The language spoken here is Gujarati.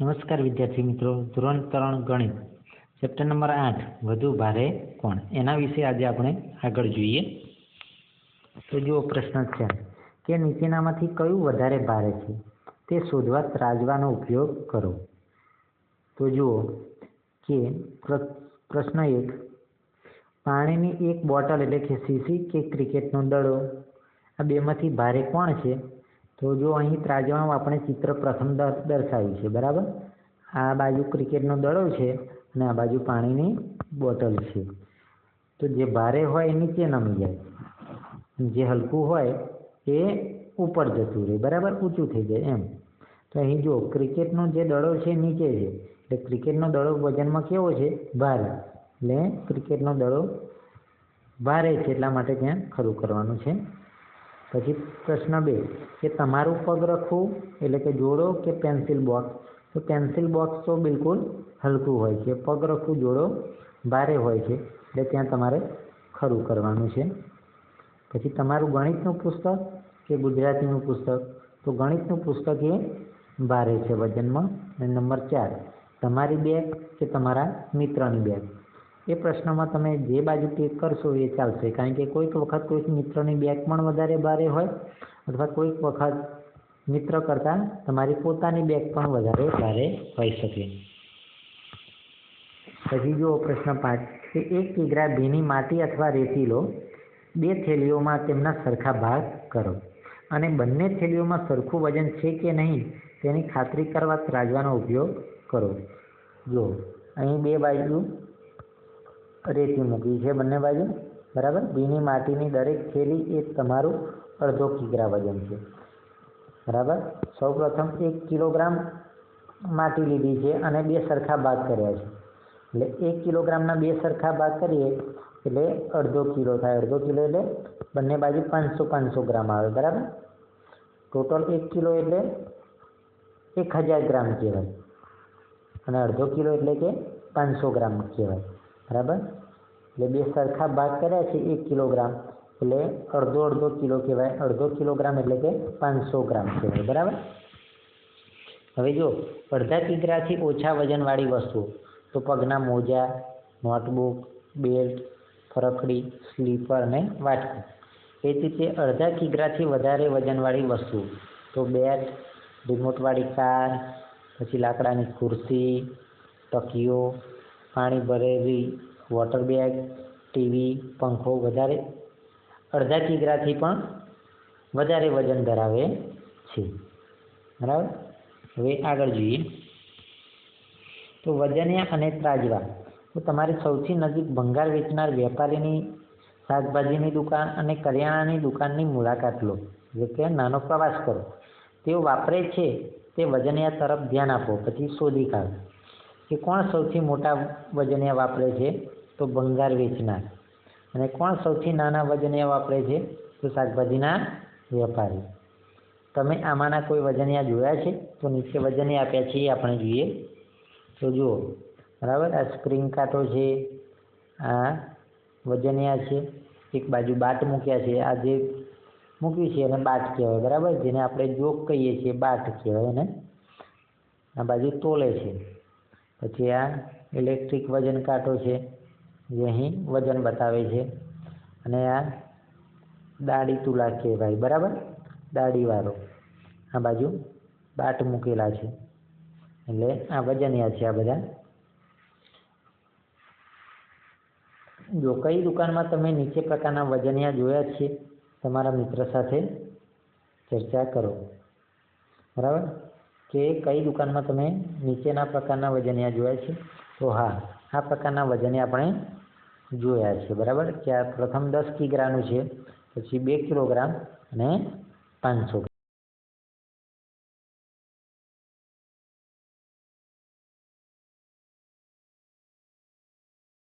નમસ્કાર વિદ્યાર્થી મિત્રો, ધોરણ ત્રણ ગણિત, ચેપ્ટર નંબર આઠ, વધુ ભારે કોણ? એના વિશે આજે આપણે આગળ જોઈએ. તો જુઓ પ્રશ્ન છે કે નીચેનામાંથી કયું વધારે ભારે છે? તે શોધવા ત્રાજવાનો ઉપયોગ કરો. તો જુઓ કે પ્ર- પ્રશ્ન એક, પાણીની એક બોટલ એટલે કે સીસી કે ક્રિકેટનો દડો? આ બેમાંથી ભારે કોણ છે? તો જો અહીં ત્રાજવામાં આપણે ચિત્ર પ્રથમ દર- દર્શાવ્યું છે, બરાબર? આ બાજુ ક્રિકેટનો દડો છે અને આ બાજુ પાણીની બોટલ છે. તો જે ભારે હોય એ નીચે નમી જાય. જે હલકું હોય એ ઉપર જતું રહે, બરાબર? ઊંચું થઈ જાય એમ. તો અહીં જો ક્રિકેટનો જે દડો છે નીચે છે. એટલે ક્રિકેટનો દડો વજનમાં કેવો છે? ભારે. એટલે ક્રિકેટનો દડો ભારે છે, એટલા માટે ત્યાં ખરું કરવાનું છે. પછી પ્રશ્ન બે કે તમારું પગ રખવું એટલે કે જોડો કે પેન્સિલ બોક્સ તો પેન્સિલ બોક્સ તો બિલકુલ હલકું હોય છે. પગ રખવું, જોડો ભારે હોય છે. એટલે ત્યાં તમારે ખરું કરવાનું છે. પછી તમારું ગણિતનું પુસ્તક કે ગુજરાતીનું પુસ્તક? તો ગણિતનું પુસ્તક એ ભારે છે વજનમાં. અને નંબર ચાર, તમારી બેગ કે તમારા મિત્રની બેગ એ પ્રશ્નમાં તમે જે બાજુ ક્લિક કરશો એ ચાલશે. કારણ કે કોઈક વખત કોઈક મિત્રની બેગ પણ વધારે ભારે હોય અથવા કોઈક વખત મિત્ર કરતાં તમારી પોતાની બેગ પણ વધારે ભારે હોઈ શકે. પછી જુઓ પ્રશ્ન પાંચ, કે એક કિગ્રા ભીની માટી અથવા રેતી લો. બે થેલીઓમાં તેમના સરખા ભાગ કરો. અને બંને થેલીઓમાં સરખું વજન છે કે નહીં તેની ખાતરી કરવા ત્રાજવાનો ઉપયોગ કરો. જો અહીં બે બાજુ રેતી મૂકી છે બંને બાજુ? બરાબર? ભીની માટીની દરેક થેલી એ તમારું અડધો કિગ્રા વજન છે. બરાબર? સૌપ્રથમ એક કિલોગ્રામ માટી લીધી છે અને બે સરખા ભાગ કર્યા છે. એટલે એક કિલોગ્રામના બે સરખા ભાગ કરીએ એટલે અડધો કિલો થાય. અડધો કિલો એટલે બંને બાજુ પાંચસો પાંચસો ગ્રામ આવે. બરાબર? ટોટલ એક કિલો એટલે એક હજાર ગ્રામ કહેવાય. અને અડધો કિલો એટલે કે પાંચસો ગ્રામ કહેવાય. બરાબર? એટલે બે સરખા ભાગ કર્યા છે, એક કિલોગ્રામ. એટલે અડધો અડધો કિલો કહેવાય. અડધો કિલોગ્રામ એટલે કે પાંચસો ગ્રામ કહેવાય, બરાબર? હવે જો, અડધા કિગ્રાથી ઓછા વજનવાળી વસ્તુઓ, તો પગના મોજા, નોટબુક, બેલ્ટ ફરકડી સ્લીપર અને વાટકી. એ જ રીતે અડધા કિગ્રાથી વધારે વજનવાળી વસ્તુઓ, તો બેટ, રિમોટવાળી કાર, પછી લાકડાની ખુરશી તકીઓ પાણી ભરેલી વોટર બેગ ટીવી પંખો વધારે, અડધા કિગ્રાથી પણ વધારે વજન ધરાવે છે. બરાબર? હવે આગળ જોઈએ. તો વજનિયા અને ત્રાજવા. તો તમારી સૌથી નજીક ભંગાર વેચનાર વેપારીની શાકભાજીની દુકાન અને કરિયાણાની દુકાનની મુલાકાત લો. એટલે કે નાનો પ્રવાસ કરો. તેઓ વાપરે છે તે વજનિયા તરફ ધ્યાન આપો, પછી શોધી કાઢો. કે કોણ સૌથી મોટા વજને વાપરે છે? તો ભંગાર વેચનાર. અને કોણ સૌથી નાના વજને વાપરે છે? તો શાકભાજીના વેપારી. તમે આમાંના કોઈ વજનિયા જોયા છે? તો નીચે વજનિયા આપ્યા છે એ આપણે જોઈએ. તો જુઓ, બરાબર? આ સ્પ્રિંગ કાંટો છે, આ વજનિયા છે, એક બાજુ બાટ મૂક્યા છે, આ જે મૂક્યું છે એને બાટ કહેવાય, બરાબર? જેને આપણે જોક કહીએ છીએ, બાટ કહેવાય એને. આ બાજુ તોલે છે. પછી આ ઇલેક્ટ્રિક વજન કાંટો છે, જે અહીં વજન બતાવે છે. અને આ દાડી તુલા કહેવાય બરાબર? દાડીવાળો આ બાજુ બાટ મૂકેલા છે. એટલે આ વજનિયા છે આ બધા. જો કઈ દુકાનમાં તમે નીચે પ્રકારના વજનિયા જોયા છે, તમારા મિત્ર સાથે ચર્ચા કરો. બરાબર? કે કઈ દુકાનમાં તમે નીચેના પ્રકારના વજનિયા જોયા છે? તો હા, આ પ્રકારના વજનિયા આપણે જોયા છે, બરાબર? કે આ પ્રથમ દસ કિગ્રાનું છે, પછી બે કિલોગ્રામ અને પાંચસો